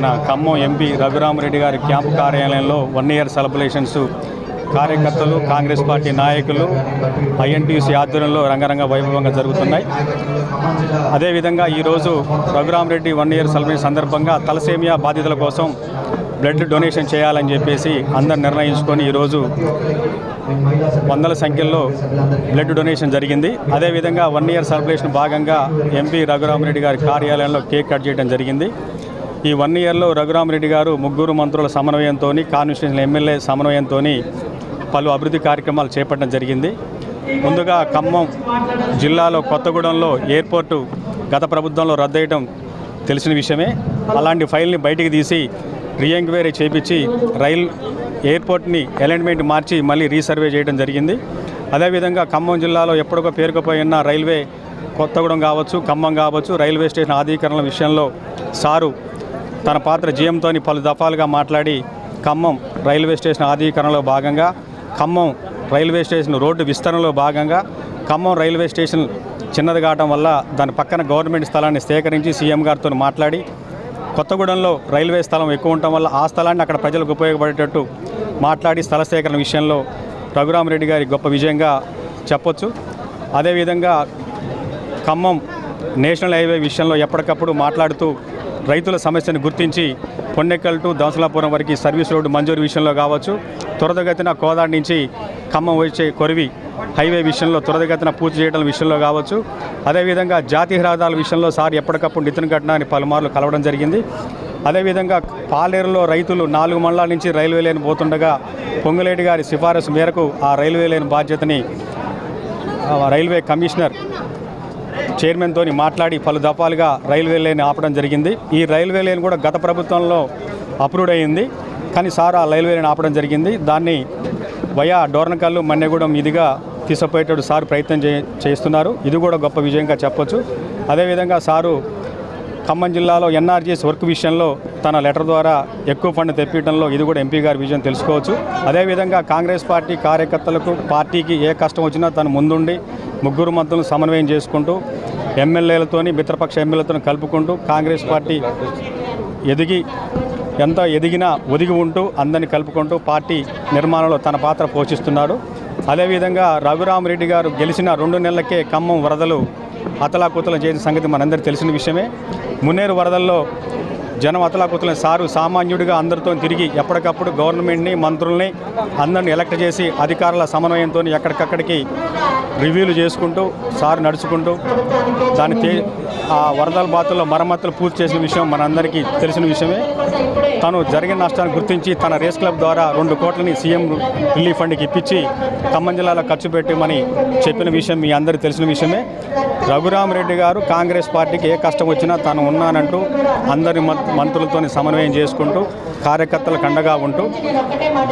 మన ఖమ్మం ఎంపీ రఘురామరెడ్డి గారి క్యాంపు కార్యాలయంలో వన్ ఇయర్ సెలబ్రేషన్స్ కార్యకర్తలు కాంగ్రెస్ పార్టీ నాయకులు ఐఎన్టీసీ ఆధ్వర్యంలో రంగరంగ వైభవంగా జరుగుతున్నాయి. అదేవిధంగా ఈరోజు రఘురామరెడ్డి వన్ ఇయర్ సెలబ్రేషన్ సందర్భంగా తలసేమియా బాధితుల కోసం బ్లడ్ డొనేషన్ చేయాలని చెప్పేసి అందరు నిర్ణయించుకొని ఈరోజు వందల సంఖ్యలో బ్లడ్ డొనేషన్ జరిగింది. అదేవిధంగా వన్ ఇయర్ సెలబ్రేషన్ భాగంగా ఎంపీ రఘురామరెడ్డి గారి కార్యాలయంలో కేక్ కట్ చేయడం జరిగింది. ఈ వన్ ఇయర్లో రఘురామరెడ్డి గారు ముగ్గురు మంత్రుల సమన్వయంతో కాన్స్టిట్యూషన్ ఎమ్మెల్యే సమన్వయంతో పలు అభివృద్ధి కార్యక్రమాలు చేపట్టడం జరిగింది. ముందుగా ఖమ్మం జిల్లాలో కొత్తగూడెంలో ఎయిర్పోర్టు గత ప్రభుత్వంలో రద్దయ్యడం తెలిసిన విషయమే. అలాంటి ఫైల్ని బయటికి తీసి రీఎంక్వైరీ చేపించి రైల్ ఎయిర్పోర్ట్ని అలైన్మెంట్ మార్చి మళ్ళీ రీసర్వే చేయడం జరిగింది. అదేవిధంగా ఖమ్మం జిల్లాలో ఎప్పటికో పేరుకుపోయి ఉన్న రైల్వే కొత్తగూడెం కావచ్చు ఖమ్మం కావచ్చు రైల్వే స్టేషన్ ఆధీకరణ విషయంలో సారు తన పాత్ర జీఎంతో పలు దఫాలుగా మాట్లాడి ఖమ్మం రైల్వే స్టేషన్ ఆధీకరణలో భాగంగా ఖమ్మం రైల్వే స్టేషన్ రోడ్డు విస్తరణలో భాగంగా ఖమ్మం రైల్వే స్టేషన్ చిన్నది కావడం వల్ల దాని పక్కన గవర్నమెంట్ స్థలాన్ని సేకరించి సీఎం గారితో మాట్లాడి కొత్తగూడెంలో రైల్వే స్థలం ఎక్కువ ఉండటం వల్ల ఆ స్థలాన్ని అక్కడ ప్రజలకు ఉపయోగపడేటట్టు మాట్లాడి స్థల సేకరణ విషయంలో రఘురామరెడ్డి గారి గొప్ప విజయంగా చెప్పొచ్చు. అదేవిధంగా ఖమ్మం నేషనల్ హైవే విషయంలో ఎప్పటికప్పుడు మాట్లాడుతూ రైతుల సమస్యను గుర్తించి పొన్నెక్కల్ టు దోసలాపురం వరకు సర్వీస్ రోడ్డు మంజూరు విషయంలో కావచ్చు. త్వరతగతిన కోదాడి నుంచి ఖమ్మం వచ్చే కొరివి హైవే విషయంలో త్వరతగతిన పూర్తి చేయడం విషయంలో కావచ్చు. అదేవిధంగా జాతీయ రహదారుల విషయంలో సార్ ఎప్పటికప్పుడు నితిన్ ఘటనని పలుమార్లు కలవడం జరిగింది. అదేవిధంగా పాలేరులో రైతులు నాలుగు మండలాల నుంచి రైల్వే లైన్ పోతుండగా పొంగులేటి గారి సిఫారసు మేరకు ఆ రైల్వే లైన్ బాధ్యతని రైల్వే కమిషనర్ చైర్మన్తో మాట్లాడి పలు దఫాలుగా రైల్వే లైన్ ఆపడం జరిగింది. ఈ రైల్వే లైన్ కూడా గత ప్రభుత్వంలో అప్రూవ్డ్ అయ్యింది. కానీ సార్ ఆ రైల్వే లైన్ ఆపడం జరిగింది. దాన్ని వయా డోర్నకల్లు మన్నెగూడెం ఇదిగా తీసుకుపోయేటట్టు సార్ ప్రయత్నం చే చేస్తున్నారు. ఇది కూడా గొప్ప విజయంగా చెప్పొచ్చు. అదేవిధంగా సారు ఖమ్మం జిల్లాలో ఎన్ఆర్జీఎస్ వర్క్ విషయంలో తన లెటర్ ద్వారా ఎక్కువ ఫండ్ తెప్పించడంలో ఇది కూడా ఎంపీ గారి విజయం తెలుసుకోవచ్చు. అదేవిధంగా కాంగ్రెస్ పార్టీ కార్యకర్తలకు పార్టీకి ఏ కష్టం వచ్చినా తను ముందుండి ముగ్గురు మంత్రులను సమన్వయం చేసుకుంటూ ఎమ్మెల్యేలతోని మిత్రపక్ష ఎమ్మెల్యేలతో కలుపుకుంటూ కాంగ్రెస్ పార్టీ ఎదిగి ఎంత ఎదిగినా ఒదిగి ఉంటూ అందరిని కలుపుకుంటూ పార్టీ నిర్మాణంలో తన పాత్ర పోషిస్తున్నాడు. అదేవిధంగా రఘురామరెడ్డి గారు గెలిచిన రెండు నెలలకే ఖమ్మం వరదలు అతలాకుతలం చేసిన సంగతి మనందరికీ తెలిసిన విషయమే. మున్నేరు వరదల్లో జనం అతలాకుతలం సారు సామాన్యుడిగా అందరితో తిరిగి ఎప్పటికప్పుడు గవర్నమెంట్ని మంత్రుల్ని అందరిని ఎలక్ట్ చేసి అధికారుల సమన్వయంతో ఎక్కడికక్కడికి రివ్యూలు చేసుకుంటూ సార్ నడుచుకుంటూ దాన్ని తే ఆ వరదల బాతుల్లో మరమ్మతులు పూర్తి చేసిన విషయం మనందరికీ తెలిసిన విషయమే. తను జరిగిన నష్టాన్ని గుర్తించి తన రేస్ క్లబ్ ద్వారా రెండు కోట్లని సీఎం రిలీఫ్ ఫండ్కి ఇప్పించి ఖమ్మం జిల్లాలో ఖర్చు పెట్టమని చెప్పిన విషయం మీ అందరికీ తెలిసిన విషయమే. రఘురామరెడ్డి గారు కాంగ్రెస్ పార్టీకి ఏ కష్టం వచ్చినా తాను ఉన్నానంటూ అందరి మంత్రులతో సమన్వయం చేసుకుంటూ కార్యకర్తలకు అండగా ఉంటూ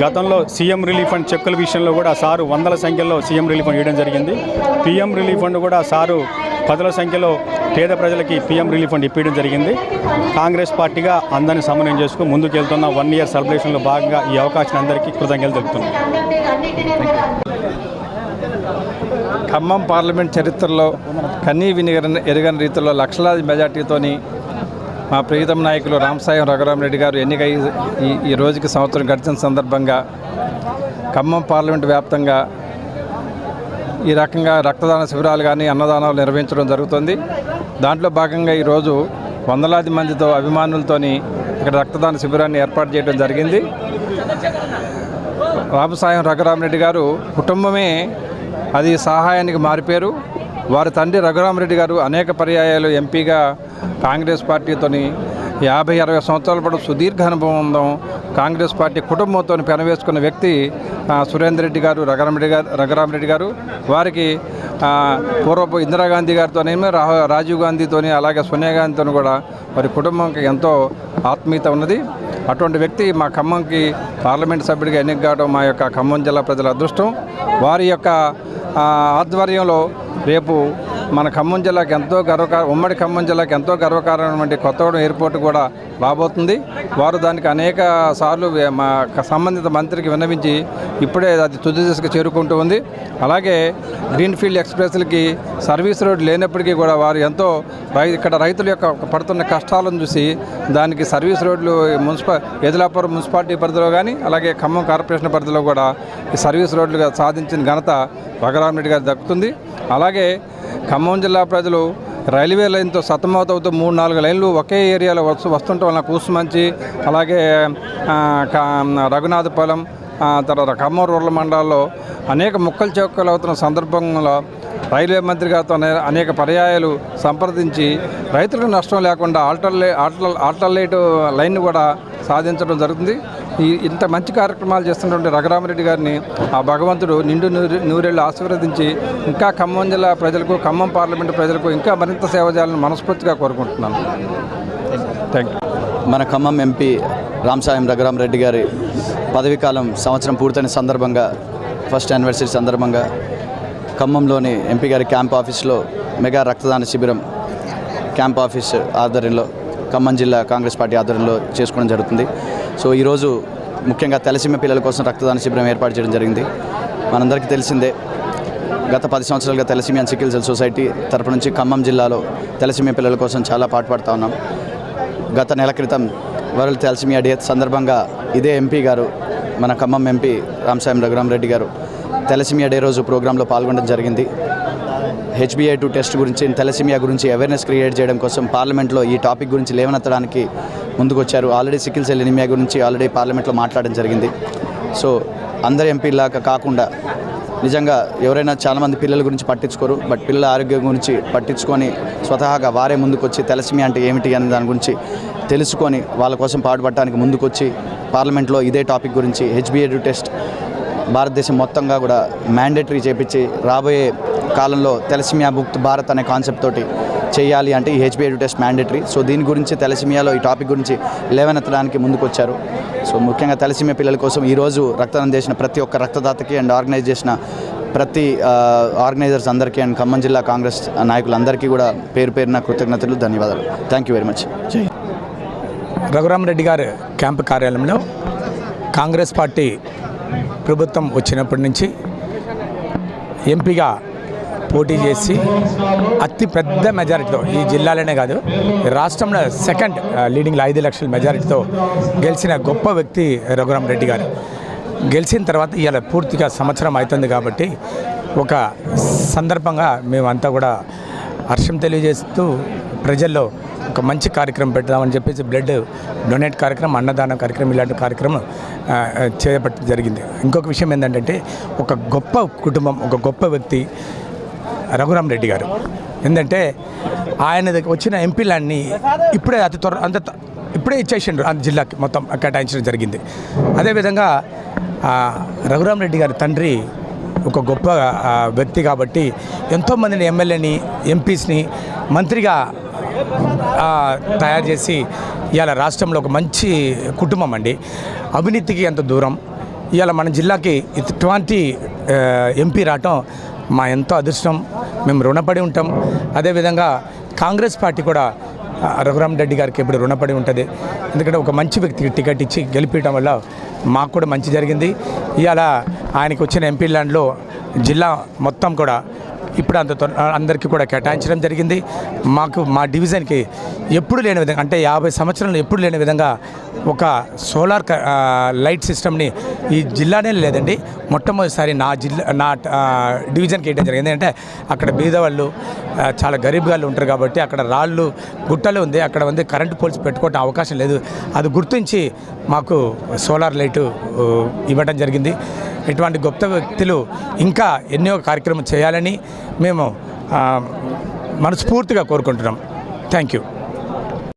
గతంలో సీఎం రిలీఫ్ ఫండ్ చెక్కుల విషయంలో కూడా సారు వందల సంఖ్యలో సీఎం రిలీఫ్ ఫండ్ ఇవ్వడం జరిగింది. పీఎం రిలీఫ్ ఫండ్ కూడా సారు పదుల సంఖ్యలో పేద ప్రజలకి పీఎం రిలీఫ్ ఫండ్ ఇప్పించడం జరిగింది. కాంగ్రెస్ పార్టీగా అందరిని సమన్వయం చేసుకుని ముందుకెళ్తున్న వన్ ఇయర్ సెలబ్రేషన్లో భాగంగా ఈ అవకాశం అందరికీ కృతజ్ఞతలు తెలుపుతున్నాం. ఖమ్మం పార్లమెంట్ చరిత్రలో కన్నీ వినిగరని ఎరగని రీతిలో లక్షలాది మెజార్టీతోని మా ప్రీతం నాయకులు రామసాయం రఘురామరెడ్డి గారు ఎన్నిక ఈ ఈ రోజుకి సంవత్సరం గడిచిన సందర్భంగా ఖమ్మం పార్లమెంట్ వ్యాప్తంగా ఈ రకంగా రక్తదాన శిబిరాలు కానీ అన్నదానాలు నిర్వహించడం జరుగుతుంది. దాంట్లో భాగంగా ఈరోజు వందలాది మందితో అభిమానులతోని ఇక్కడ రక్తదాన శిబిరాన్ని ఏర్పాటు చేయడం జరిగింది. రామసాయం రఘురామరెడ్డి గారు కుటుంబమే అది సహాయానికి మారిపోయారు. వారి తండ్రి రఘురామరెడ్డి గారు అనేక పర్యాయాలు ఎంపీగా కాంగ్రెస్ పార్టీతోని యాభై అరవై సంవత్సరాల పాటు సుదీర్ఘ అనుభవం ఉందాం కాంగ్రెస్ పార్టీ కుటుంబంతో పెనవేసుకున్న వ్యక్తి సురేందర్ రెడ్డి గారు రఘురామరెడ్డి గారు రఘురామరెడ్డి గారు. వారికి పూర్వపు ఇందిరాగాంధీ గారితోనేమో రా రాజీవ్ గాంధీతోని అలాగే సోనియా గాంధీతో కూడా వారి కుటుంబంకి ఎంతో ఆత్మీయత ఉన్నది. అటువంటి వ్యక్తి మా ఖమ్మంకి పార్లమెంట్ సభ్యుడిగా ఎన్నిక కావడం మా యొక్క ఖమ్మం జిల్లా ప్రజల అదృష్టం. వారి యొక్క ఆధ్వర్యంలో రేపు మన ఖమ్మం జిల్లాకి ఎంతో గర్వకార ఉమ్మడి ఖమ్మం జిల్లాకి ఎంతో గర్వకారమైనటువంటి కొత్తగూడెం ఎయిర్పోర్ట్ కూడా రాబోతుంది. వారు దానికి అనేక సార్లు మా సంబంధిత మంత్రికి విన్నవించి ఇప్పుడే అది తుది దశకు చేరుకుంటూ ఉంది. అలాగే గ్రీన్ఫీల్డ్ ఎక్స్ప్రెస్లకి సర్వీస్ రోడ్ లేనప్పటికీ కూడా వారు ఎంతో రై ఇక్కడ రైతుల యొక్క పడుతున్న కష్టాలను చూసి దానికి సర్వీస్ రోడ్లు మున్సిపా ఎదిలాపురం మున్సిపాలిటీ పరిధిలో కానీ అలాగే ఖమ్మం కార్పొరేషన్ పరిధిలో కూడా ఈ సర్వీస్ రోడ్లుగా సాధించిన ఘనత రఘురామరెడ్డి గారు దక్కుతుంది. అలాగే ఖమ్మం జిల్లా ప్రజలు రైల్వే లైన్తో సతమతవుతూ మూడు నాలుగు లైన్లు ఒకే ఏరియాలో వస్తు వస్తుండటం వల్ల కూసుమంచి అలాగే రఘునాథపాలెం తర్వాత ఖమ్మం రూరల్ మండలాల్లో అనేక ముక్కలు చౌకలు అవుతున్న సందర్భంలో రైల్వే మంత్రి గారితో అనే- అనేక పర్యాయాలు సంప్రదించి రైతులకు నష్టం లేకుండా ఆల్టర్లే ఆల్టర్ ఆల్టర్నేటివ్ లైన్ కూడా సాధించడం జరుగుతుంది. ఈ ఇంత మంచి కార్యక్రమాలు చేస్తున్నటువంటి రఘురామరెడ్డి గారిని ఆ భగవంతుడు నిండు నూరు నూరేళ్ళు ఆశీర్వదించి ఇంకా ఖమ్మం జిల్లా ప్రజలకు ఖమ్మం పార్లమెంటు ప్రజలకు ఇంకా మరింత సేవ చేయాలని మనస్ఫూర్తిగా కోరుకుంటున్నాను. Thank you. మన ఖమ్మం ఎంపీ రామసాయం రఘురామరెడ్డి గారి పదవీకాలం సంవత్సరం పూర్తయిన సందర్భంగా ఫస్ట్ యానివర్సరీ సందర్భంగా ఖమ్మంలోని ఎంపీ గారి క్యాంప్ ఆఫీస్లో మెగా రక్తదాన శిబిరం క్యాంప్ ఆఫీస్ ఆధ్వర్యంలో ఖమ్మం జిల్లా కాంగ్రెస్ పార్టీ ఆధ్వర్యంలో చేసుకోవడం జరుగుతుంది. సో ఈరోజు ముఖ్యంగా తలసీమ పిల్లల కోసం రక్తదాన శిబిరం ఏర్పాటు చేయడం జరిగింది. మనందరికీ తెలిసిందే గత పది సంవత్సరాలుగా తెలసీమియా సికిల్ సెల్ సొసైటీ తరపు నుంచి ఖమ్మం జిల్లాలో తెలసీమియా పిల్లల కోసం చాలా పాటుపడుతూ ఉన్నాం. గత నెల క్రితం వరల్డ్ తెలసీమియా డే సందర్భంగా ఇదే ఎంపీ గారు మన ఖమ్మం ఎంపీ రామసాయం రఘురామరెడ్డి గారు తెలసీమియా డే రోజు ప్రోగ్రాంలో పాల్గొనడం జరిగింది. హెచ్బిఐ టూ టెస్ట్ గురించి తెలసిమియా గురించి అవేర్నెస్ క్రియేట్ చేయడం కోసం పార్లమెంట్లో ఈ టాపిక్ గురించి లేవనెత్తడానికి ముందుకొచ్చారు. ఆల్రెడీ సికిల్ సెల్ ఎనిమియా గురించి ఆల్రెడీ పార్లమెంట్లో మాట్లాడడం జరిగింది. సో అందరు ఎంపీలాగా కాకుండా నిజంగా ఎవరైనా చాలామంది పిల్లల గురించి పట్టించుకోరు. బట్ పిల్లల ఆరోగ్యం గురించి పట్టించుకొని స్వతహాగా వారే ముందుకొచ్చి తెలసిమి అంటే ఏమిటి అనే దాని గురించి తెలుసుకొని వాళ్ళ కోసం పాటుపడటానికి ముందుకొచ్చి పార్లమెంట్లో ఇదే టాపిక్ గురించి హెచ్బిఏ టెస్ట్ భారతదేశం మొత్తంగా కూడా మ్యాండేటరీ చేపించి రాబోయే కాలంలో తెలసిమియా ముక్త్ భారత్ అనే కాన్సెప్ట్ తోటి చేయాలి అంటే ఈ హెచ్బిఐ టెస్ట్ మ్యాండేటరీ. సో దీని గురించి తెలసిమియాలో ఈ టాపిక్ గురించి లేవనెత్తడానికి ముందుకొచ్చారు. సో ముఖ్యంగా తెలసిమియా పిల్లల కోసం ఈరోజు రక్తదానం చేసిన ప్రతి ఒక్క రక్తదాతకి అండ్ ఆర్గనైజ్ చేసిన ప్రతి ఆర్గనైజర్స్ అందరికీ అండ్ ఖమ్మం జిల్లా కాంగ్రెస్ నాయకులందరికీ కూడా పేరు పేరున కృతజ్ఞతలు ధన్యవాదాలు. Thank you very much. జై రఘురామరెడ్డి గారు క్యాంపు కార్యాలయంలో కాంగ్రెస్ పార్టీ ప్రభుత్వం వచ్చినప్పటి నుంచి ఎంపీగా పోటీ చేసి అతి పెద్ద మెజారిటీతో ఈ జిల్లాలోనే కాదు రాష్ట్రంలో సెకండ్ లీడింగ్లో ఐదు లక్షల మెజారిటీతో గెలిచిన గొప్ప వ్యక్తి రఘురామ్ రెడ్డి గారు. గెలిచిన తర్వాత ఇవాళ పూర్తిగా సంవత్సరం అవుతుంది కాబట్టి ఒక సందర్భంగా మేమంతా కూడా హర్షం తెలియజేస్తూ ప్రజల్లో ఒక మంచి కార్యక్రమం పెడదామని చెప్పేసి బ్లడ్ డొనేట్ కార్యక్రమం అన్నదాన కార్యక్రమం ఇలాంటి కార్యక్రమం ఆ, చేపట్టడం జరిగింది. ఇంకొక విషయం ఏంటంటే ఒక గొప్ప కుటుంబం ఒక గొప్ప వ్యక్తి రఘురామ్ రెడ్డి గారు. ఏంటంటే ఆయన దగ్గర వచ్చిన ఎంపీ ల్యాండ్ని ఇప్పుడే అతి త్వర అంత త- ఇప్పుడే ఇచ్చేసిండ్రు ఆ జిల్లాకి మొత్తం కేటాయించడం జరిగింది. అదేవిధంగా రఘురామ్ రెడ్డి గారి తండ్రి ఒక గొప్ప వ్యక్తి కాబట్టి ఎంతోమందిని ఎమ్మెల్యేని ఎంపీస్ని మంత్రిగా తయారు చేసి ఇవాళ రాష్ట్రంలో ఒక మంచి కుటుంబం అండి. అవినీతికి ఎంత దూరం. ఇవాళ మన జిల్లాకి ఇటువంటి ఎంపీ రావటం మా ఎంతో అదృష్టం. మేము రుణపడి ఉంటాం. అదేవిధంగా కాంగ్రెస్ పార్టీ కూడా రఘురామ్ రెడ్డి గారికి ఎప్పుడు రుణపడి ఉంటుంది. ఎందుకంటే ఒక మంచి వ్యక్తికి టికెట్ ఇచ్చి గెలిపించడం వల్ల మాకు కూడా మంచి జరిగింది. ఇవాళ ఆయనకు వచ్చిన ఎంపీ ల్యాండ్లో జిల్లా మొత్తం కూడా ఇప్పుడు అంత త్వర- అందరికీ కూడా కేటాయించడం జరిగింది. మాకు మా డివిజన్కి ఎప్పుడు లేని విధంగా అంటే యాభై సంవత్సరాలు ఎప్పుడు లేని విధంగా ఒక సోలార్ క- లైట్ సిస్టమ్ని ఈ జిల్లానే లేదండి. మొట్టమొదటిసారి నా జిల్లా నా డివిజన్కి వేయడం జరిగింది. ఎందుకంటే అక్కడ బీదవాళ్ళు చాలా గరీబ్ గాళ్ళు ఉంటారు కాబట్టి అక్కడ రాళ్ళు గుట్టలు ఉంది. అక్కడ ఉంది కరెంటు పోల్స్ పెట్టుకోవడం అవకాశం లేదు. అది గుర్తించి మాకు సోలార్ లైటు ఇవ్వడం జరిగింది. ఇటువంటి గొప్ప వ్యక్తులు ఇంకా ఎన్నో కార్యక్రమం చేయాలని మేము మనస్ఫూర్తిగా కోరుకుంటున్నాం. Thank you.